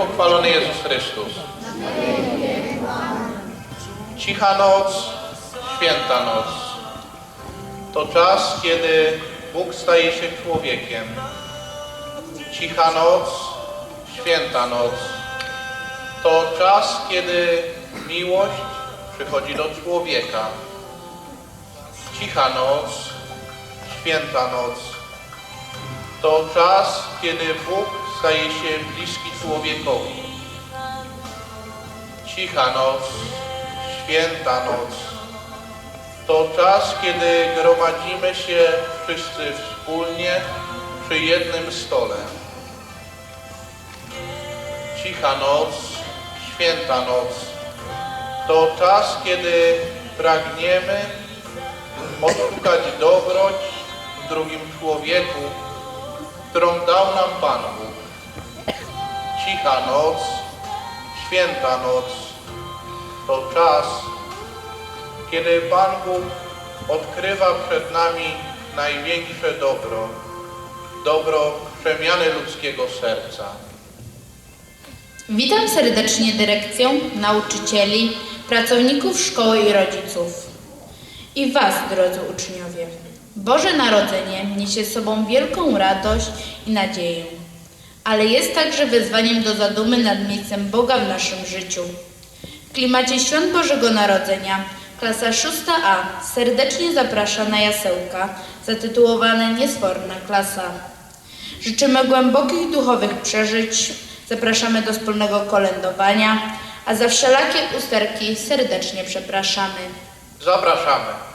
pochwalony Jezus Chrystus. Cicha noc, święta noc. To czas, kiedy Bóg staje się człowiekiem. Cicha noc, święta noc. To czas, kiedy miłość przychodzi do człowieka. Cicha noc, święta noc. To czas, kiedy Bóg staje się bliski człowiekowi. Cicha noc, święta noc. To czas, kiedy gromadzimy się wszyscy wspólnie przy jednym stole. Cicha noc, święta noc. To czas, kiedy pragniemy odszukać dobroć w drugim człowieku, którą dał nam Pan Bóg. Cicha noc, święta noc. To czas, kiedy Pan Bóg odkrywa przed nami największe dobro, dobro przemiany ludzkiego serca. Witam serdecznie dyrekcję, nauczycieli, pracowników szkoły i rodziców. I Was, drodzy uczniowie. Boże Narodzenie niesie z sobą wielką radość i nadzieję, ale jest także wezwaniem do zadumy nad miejscem Boga w naszym życiu. W klimacie Świąt Bożego Narodzenia klasa 6a serdecznie zaprasza na jasełka zatytułowane Niesforna klasa. Życzymy głębokich duchowych przeżyć, zapraszamy do wspólnego kolędowania, a za wszelakie usterki serdecznie przepraszamy. Zapraszamy.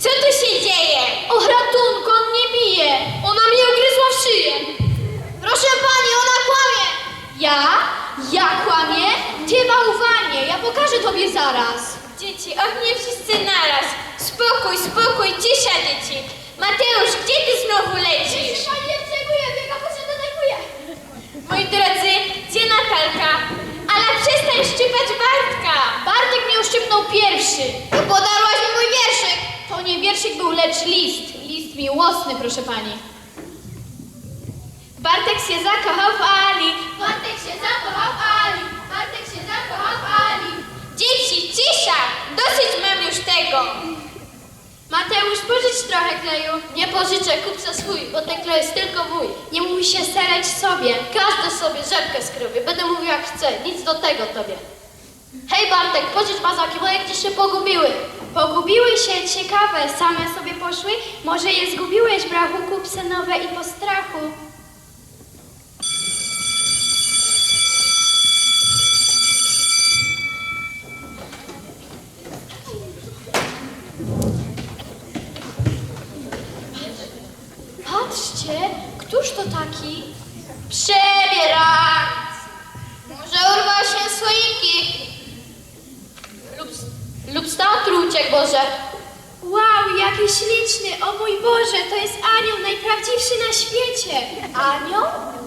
Co tu się dzieje? Och, ratunku, on mnie bije. Ona mnie ugryzła w szyję. Proszę pani, ona kłamie. Ja? Ja kłamię? Ty bałwanie, ja pokażę tobie zaraz. Dzieci, och nie wszyscy naraz. Spokój, spokój, cisza dzieci. Mateusz, gdzie ty znowu lecisz? Pani nie przejmuje, biega po się denerwuje. Moi drodzy, gdzie Natalka? Ale przestań szczypać Bartka. Bartek mnie uszczypnął pierwszy. To podarłaś mi mój wierszyk. To nie wierszyk był, lecz list. List miłosny, proszę pani. Bartek się zakochał w Ali. Bartek się zakochał w Ali. Bartek się zakochał w Ali. Dzieci, cisza! Dosyć mam już tego. Mateusz, pożycz trochę kleju. Nie pożyczę, kup za swój, bo ten klej jest tylko mój. Nie mówi się sereć sobie. Każdy sobie rzepkę skrobi. Będę mówił jak chcę, nic do tego tobie. Hej Bartek, pożycz bazaki, moje gdzieś się pogubiły. Pogubiły się, ciekawe, same sobie poszły? Może je zgubiłeś, brachu, kup se nowe i po strachu. Patrzcie, któż to taki? Przebierak! Może urwał się z słoiki. Lub, lub z teatru uciekł Boże. Wow, jaki śliczny! O mój Boże, to jest anioł, najprawdziwszy na świecie! Anioł?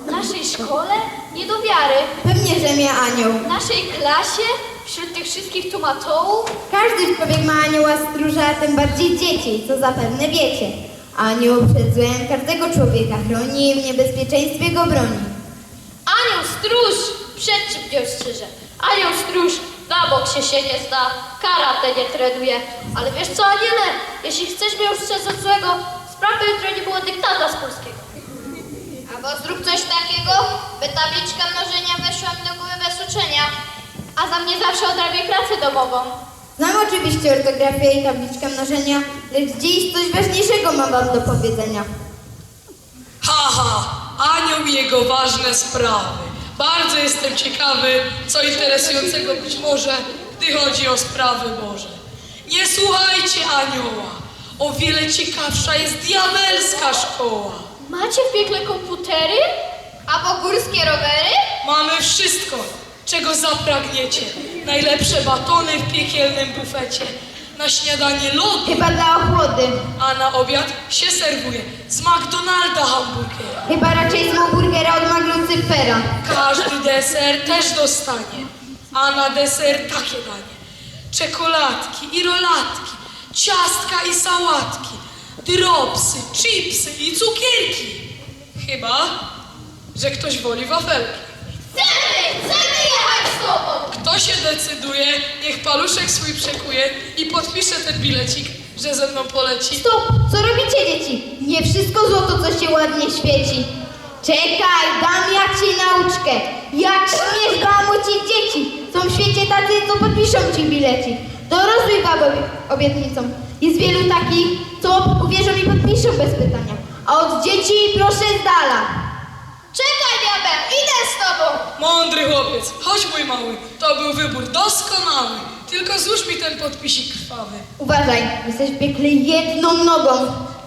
W naszej szkole? Nie do wiary. Pewnie, że mnie anioł. W naszej klasie? Wśród tumatołów? Każdy człowiek ma anioła stróża, a tym bardziej dzieci, co zapewne wiecie. Anioł przed złem każdego człowieka chroni i w niebezpieczeństwie go broni. Anioł stróż! Przed czym cię ostrzeże? Anioł stróż! Na bok się się nie zda, karate nie trenuje. Ale wiesz co, Aniele? Jeśli chcesz mnie ustrzec od złego, spraw by jutro nie było dyktata z polskiego. Albo zrób coś takiego, by tabliczka mnożenia weszła mi do głowy bez uczenia. A za mnie zawsze odrabię pracę domową. Znam oczywiście ortografię i tabliczkę mnożenia, lecz dziś coś ważniejszego mam wam do powiedzenia. Haha, anioł i jego ważne sprawy. Bardzo jestem ciekawy, co interesującego być może, gdy chodzi o sprawy Boże. Nie słuchajcie anioła. O wiele ciekawsza jest diabelska szkoła. Macie w piekle komputery? A pogórskie rowery? Mamy wszystko, czego zapragniecie. Najlepsze batony w piekielnym bufecie. na śniadanie lodu, Chyba dla ochłody. a na obiad się serwuje z McDonalda hamburger. Chyba raczej z burgera od Maglucyfera. Każdy deser też dostanie, a na deser takie danie. Czekoladki i rolatki, ciastka i sałatki, dropsy, chipsy i cukierki. Chyba, że ktoś woli wafelki. Chcemy! Chcemy jechać z tobą! Kto się decyduje, niech paluszek swój przekuje i podpisze ten bilecik, że ze mną poleci. Stop! Co robicie dzieci? Nie wszystko złoto, co się ładnie świeci. Czekaj, dam jak ci nauczkę. Jak śmiesz bałamucić dzieci? Są w świecie tacy, co podpiszą ci bilecik. Dorosłej babę obietnicą. Jest wielu takich, co uwierzą i podpiszą bez pytania. A od dzieci proszę z dala. Czekaj, diabeł! Idę z tobą! Mądry chłopiec, chodź mój mały, to był wybór doskonały. Tylko złóż mi ten podpisik krwawy. Uważaj, jesteś w piekle jedną nogą.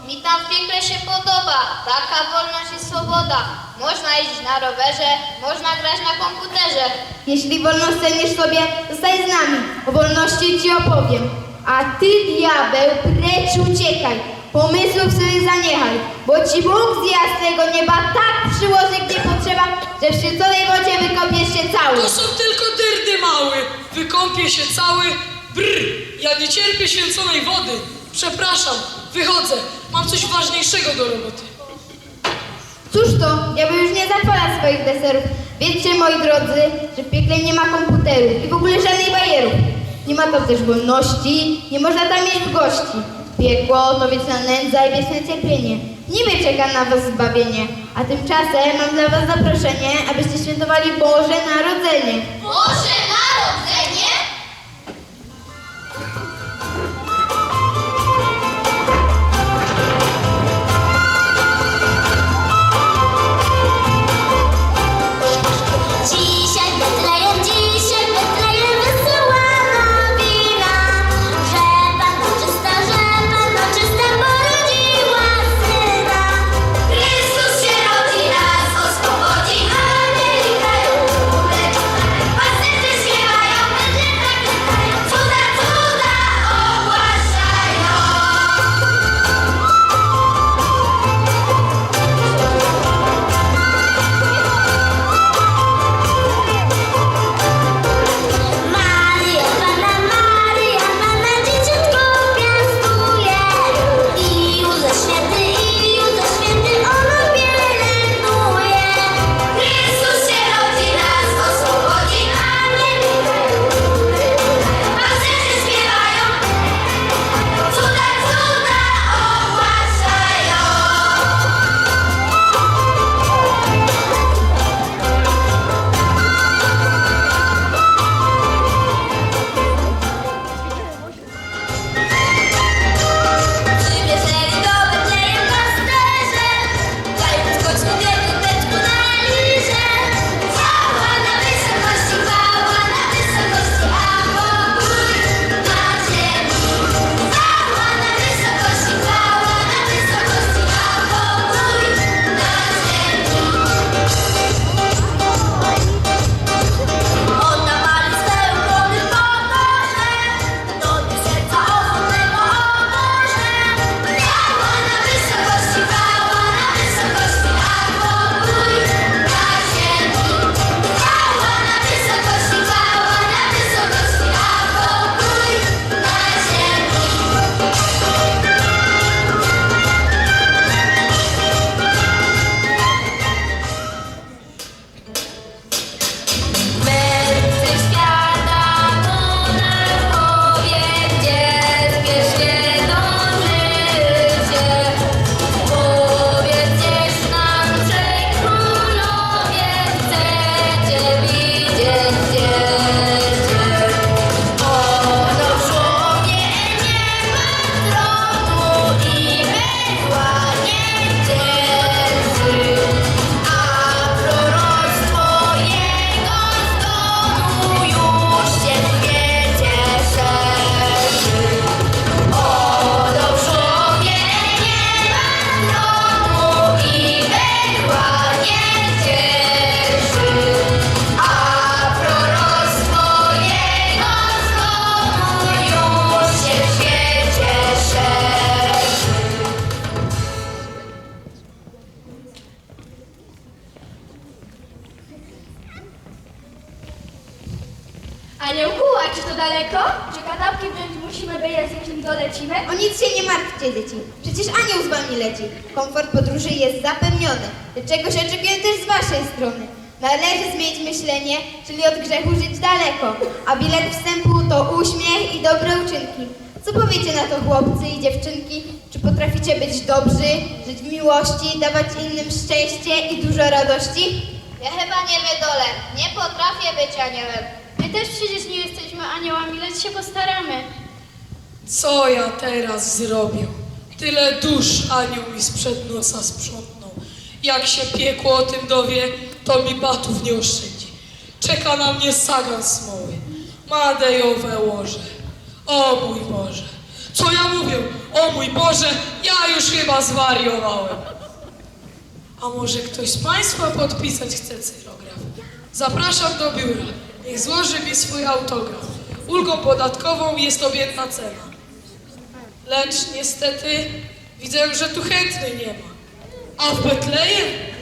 Mi tam w piekle się podoba. Taka wolność i swoboda. Można jeździć na rowerze, można grać na komputerze. Jeśli wolność cenisz sobie, zostaj z nami. O wolności ci opowiem. A ty, diabeł, precz uciekaj. Pomysłów sobie zaniechaj, bo ci Bóg z jasnego nieba tak przyłoży, gdzie potrzeba, że w świeconej wodzie wykopiesz się cały. To są tylko dyrdy mały, wykąpię się cały. Brr, ja nie cierpię święconej wody. Przepraszam, wychodzę, mam coś ważniejszego do roboty. Cóż to, diabeł już nie zachwala swoich deserów. Wiedzcie, moi drodzy, że w piekle nie ma komputerów i w ogóle żadnych bajerów. Nie ma tam też wolności, nie można tam mieć gości. Piekło to wieczna nędza i wieczne cierpienie. Niby czeka na was zbawienie, a tymczasem mam dla was zaproszenie, abyście świętowali Boże Narodzenie. Boże Zmienić myślenie, czyli od grzechu żyć daleko. A bilet wstępu to uśmiech i dobre uczynki. Co powiecie na to chłopcy i dziewczynki? Czy potraficie być dobrzy, żyć w miłości, dawać innym szczęście i dużo radości? Ja chyba nie wydolę. Nie potrafię być aniołem. My też przecież nie jesteśmy aniołami, lecz się postaramy. Co ja teraz zrobię? Tyle dusz anioł mi sprzed nosa sprzątnął. Jak się piekło o tym dowie, to mi batów nie oszczędzi. Czeka na mnie sagan smoły, madejowe łoże. O mój Boże, co ja mówię? O mój Boże, ja już chyba zwariowałem. A może ktoś z Państwa podpisać chce cyrograf? Zapraszam do biura. Niech złoży mi swój autograf. Ulgą podatkową jest objęta cena. Lecz niestety widzę, że tu chętny nie ma. A w Betlejem?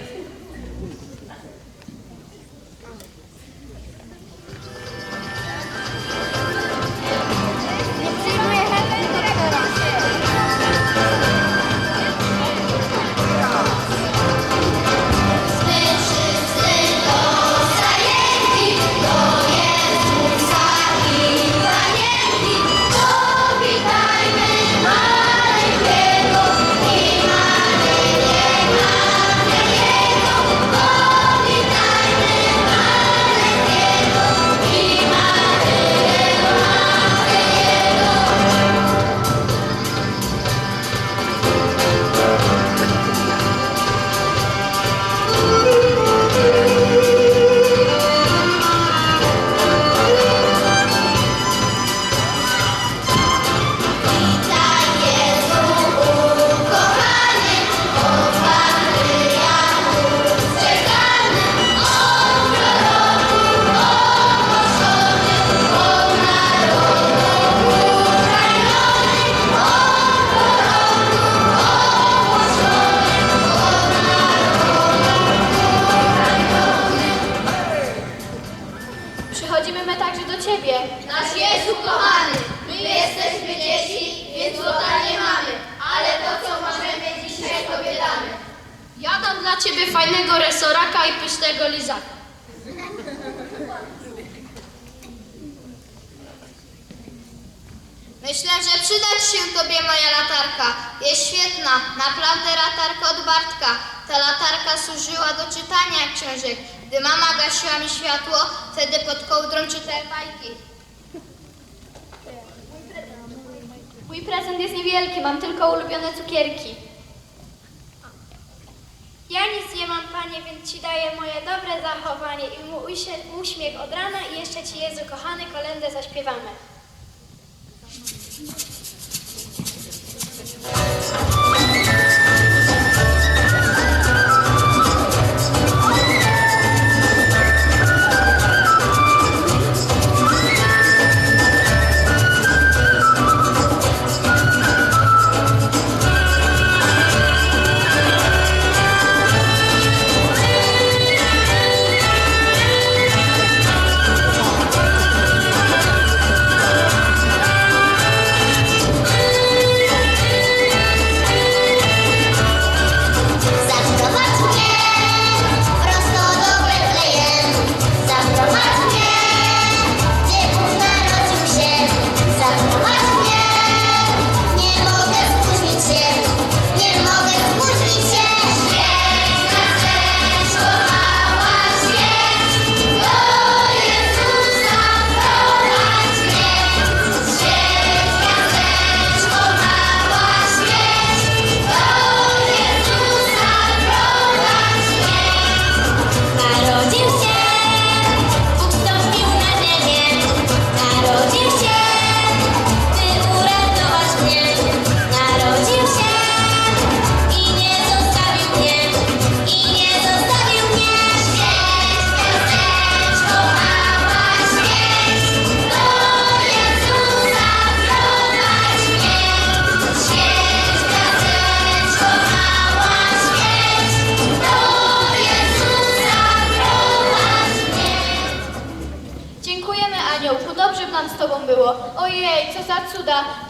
Świetna, naprawdę latarka od Bartka. Ta latarka służyła do czytania książek. Gdy mama gasiła mi światło, wtedy pod kołdrą czytałem bajki. Mój prezent jest niewielki, mam tylko ulubione cukierki. Ja nic nie mam, panie, więc ci daję moje dobre zachowanie i usie- uśmiech od rana i jeszcze ci, Jezu kochany, kolędę zaśpiewamy. Zaprowadź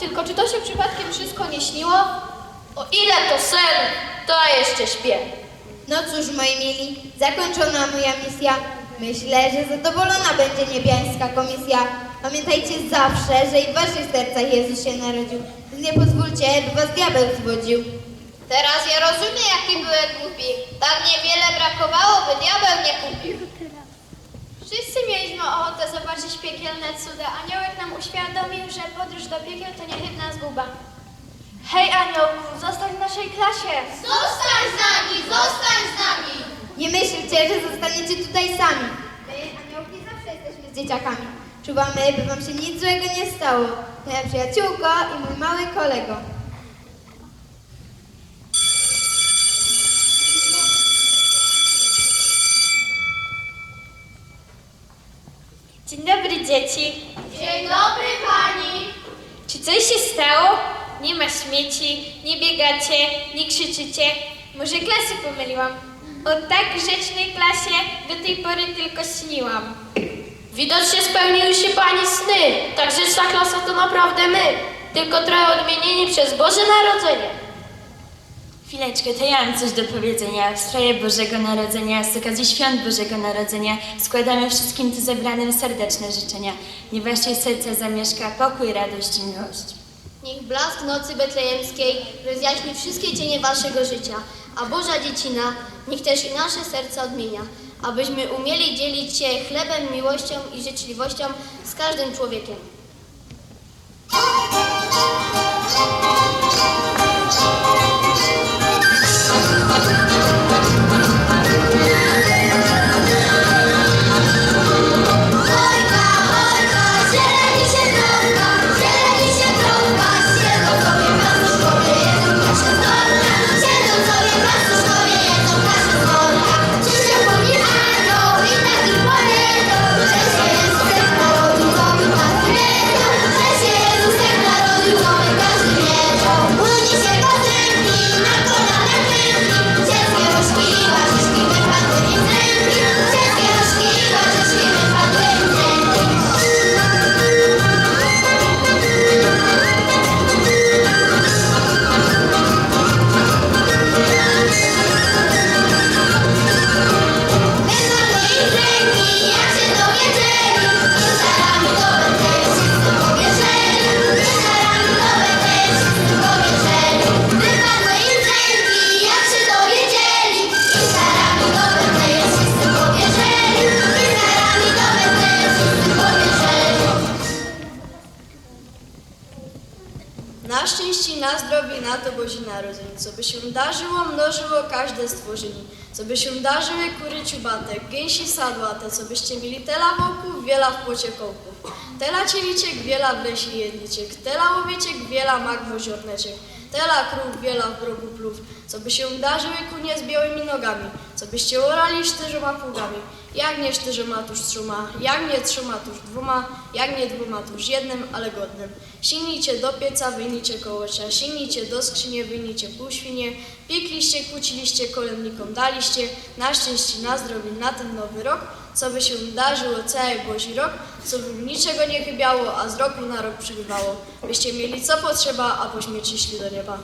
Tylko czy to się przypadkiem wszystko nie śniło? O ile to sen, to jeszcze śpię. No cóż, moi mili, zakończona moja misja. Myślę, że zadowolona będzie niebiańska komisja. Pamiętajcie zawsze, że i w waszych sercach Jezus się narodził. Nie pozwólcie, by was diabeł zwodził. Teraz ja rozumiem, jaki byłem głupi. Tak niewiele brakowało, by diabeł nie kupił. Wszyscy mieliśmy ochotę zobaczyć piekielne cuda. Aniołek nam uświadomił, że podróż do piekieł to niechybna zguba. Hej aniołku, zostań w naszej klasie. Zostań z nami, zostań z nami! Nie myślcie, że zostaniecie tutaj sami. My, aniołki, zawsze jesteśmy z dzieciakami. Czuwamy, by wam się nic złego nie stało. Moja przyjaciółka i mój mały kolego. Dzień dobry dzieci. Dzień dobry pani! Czy coś się stało? Nie ma śmieci, nie biegacie, nie krzyczycie. Może klasy pomyliłam? O tak grzecznej klasie do tej pory tylko śniłam. Widocznie spełniły się Pani sny. Tak grzeczna klasa to naprawdę my. Tylko trochę odmienieni przez Boże Narodzenie. Chwileczkę, to ja mam coś do powiedzenia. W sprawie Bożego Narodzenia, z okazji Świąt Bożego Narodzenia składamy wszystkim tu zebranym serdeczne życzenia. Niech w waszych sercach zamieszka pokój, radość i miłość. Niech blask nocy betlejemskiej rozjaśni wszystkie cienie waszego życia, a Boża Dziecina niech też i nasze serca odmienia, abyśmy umieli dzielić się chlebem, miłością i życzliwością z każdym człowiekiem. Co by się darzyły kury ciubatek, gęsi sadłate, co byście mieli tela wokół, wiela w płocie kołków. Tela cieliczek, wiela w lesie jedliczek, tela łowieczek, wiela magmo ziorneczek, tela krów, wiela w grobu plów, co by się darzyły kunie z białymi nogami, co byście orali sztyrzoma pługami. Jak nie sztyrzoma tuż trzoma, jak nie trzoma tuż dwoma, jak nie dwoma tuż jednym, ale godnym. Silnijcie do pieca, wyjnijcie kołocza, silnijcie do skrzynie, wyjnijcie pół świnie, piekliście, kłóciliście, kolędnikom daliście, na szczęście, na zdrowie, na ten nowy rok, co by się darzyło cały Boży rok, co by niczego nie chybiało, a z roku na rok przybywało, byście mieli co potrzeba, a po śmierci szli do nieba.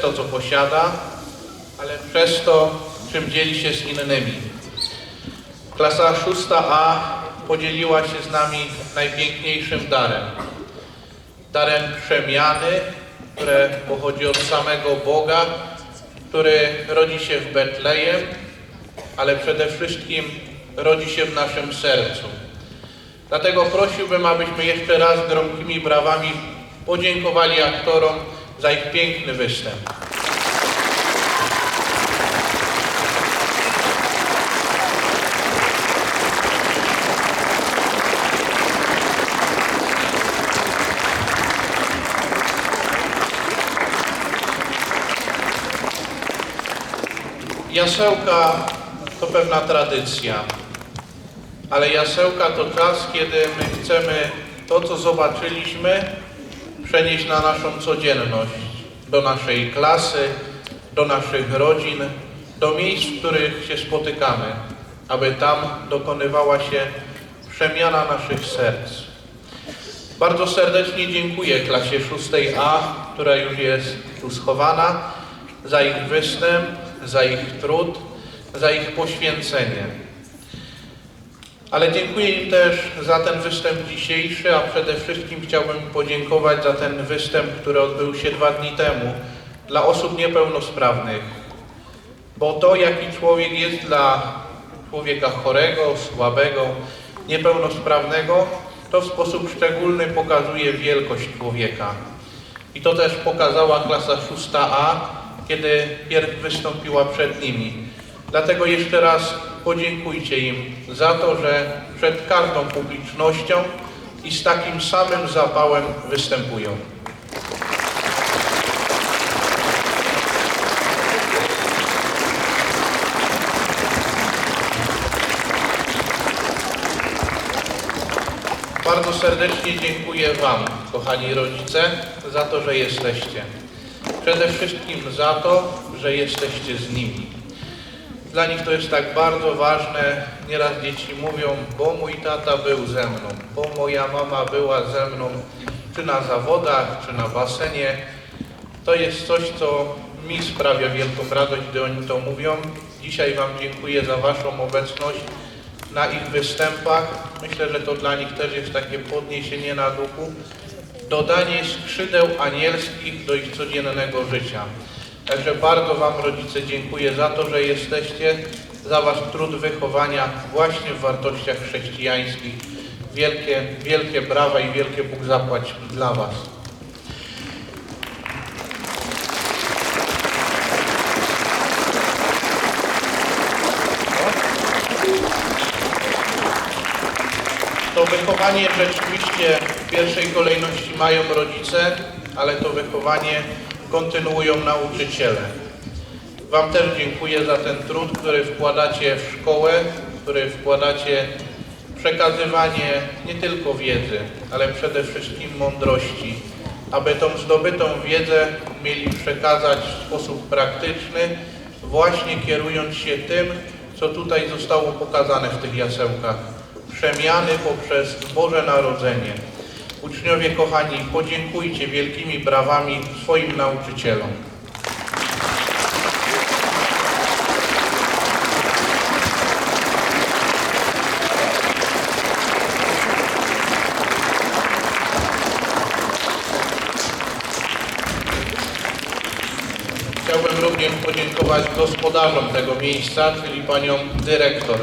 To, co posiada, ale przez to, czym dzieli się z innymi. Klasa 6A podzieliła się z nami najpiękniejszym darem. Darem przemiany, które pochodzi od samego Boga, który rodzi się w Betlejem, ale przede wszystkim rodzi się w naszym sercu. Dlatego prosiłbym, abyśmy jeszcze raz gromkimi brawami podziękowali aktorom za ich piękny występ. Jasełka to pewna tradycja, ale jasełka to czas, kiedy my chcemy to, co zobaczyliśmy, przenieść na naszą codzienność, do naszej klasy, do naszych rodzin, do miejsc, w których się spotykamy, aby tam dokonywała się przemiana naszych serc. Bardzo serdecznie dziękuję klasie 6A, która już jest tu schowana, za ich występ, za ich trud, za ich poświęcenie. Ale dziękuję im też za ten występ dzisiejszy, a przede wszystkim chciałbym podziękować za ten występ, który odbył się dwa dni temu dla osób niepełnosprawnych. Bo to, jaki człowiek jest dla człowieka chorego, słabego, niepełnosprawnego, to w sposób szczególny pokazuje wielkość człowieka. I to też pokazała klasa 6A, kiedy pierw wystąpiła przed nimi. Dlatego jeszcze raz podziękujcie im za to, że przed każdą publicznością i z takim samym zapałem występują. Bardzo serdecznie dziękuję Wam, kochani rodzice, za to, że jesteście. Przede wszystkim za to, że jesteście z nimi. Dla nich to jest tak bardzo ważne. Nieraz dzieci mówią, bo mój tata był ze mną, bo moja mama była ze mną, czy na zawodach, czy na basenie. To jest coś, co mi sprawia wielką radość, gdy oni to mówią. Dzisiaj Wam dziękuję za Waszą obecność na ich występach. Myślę, że to dla nich też jest takie podniesienie na duchu, dodanie skrzydeł anielskich do ich codziennego życia. Także bardzo Wam, rodzice, dziękuję za to, że jesteście, za Wasz trud wychowania właśnie w wartościach chrześcijańskich. Wielkie, wielkie brawa i wielkie Bóg zapłać dla Was. To wychowanie rzeczywiście w pierwszej kolejności mają rodzice, ale to wychowanie kontynuują nauczyciele. Wam też dziękuję za ten trud, który wkładacie w szkołę, który wkładacie w przekazywanie nie tylko wiedzy, ale przede wszystkim mądrości, aby tą zdobytą wiedzę mieli przekazać w sposób praktyczny, właśnie kierując się tym, co tutaj zostało pokazane w tych jasełkach. Przemiany poprzez Boże Narodzenie. Uczniowie kochani, podziękujcie wielkimi brawami swoim nauczycielom. Chciałbym również podziękować gospodarzom tego miejsca, czyli paniom dyrektor,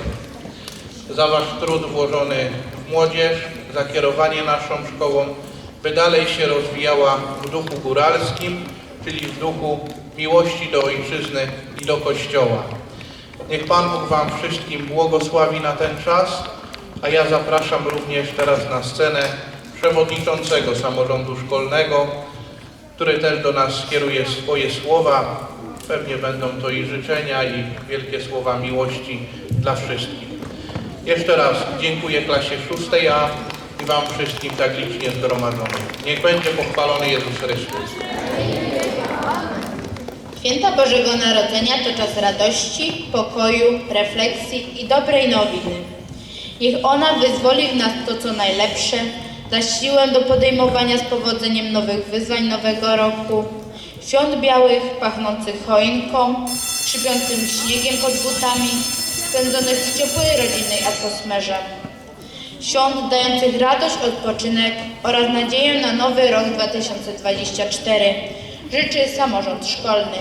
za Wasz trud włożony w młodzież, za kierowanie naszą szkołą, by dalej się rozwijała w duchu góralskim, czyli w duchu miłości do Ojczyzny i do Kościoła. Niech Pan Bóg Wam wszystkim błogosławi na ten czas, a ja zapraszam również teraz na scenę przewodniczącego samorządu szkolnego, który też do nas skieruje swoje słowa. Pewnie będą to i życzenia, i wielkie słowa miłości dla wszystkich. Jeszcze raz dziękuję klasie 6A i Wam wszystkim tak licznie zgromadzonym. Niech będzie pochwalony Jezus Chrystus. Święta Bożego Narodzenia to czas radości, pokoju, refleksji i dobrej nowiny. Niech ona wyzwoli w nas to, co najlepsze, dać siłę do podejmowania z powodzeniem nowych wyzwań nowego roku, świąt białych, pachnących choinką, skrzypiącym śniegiem pod butami, spędzonych w ciepłej rodzinnej atmosferze. Świąt dających radość, odpoczynek oraz nadzieję na nowy rok 2024 życzy samorząd szkolny.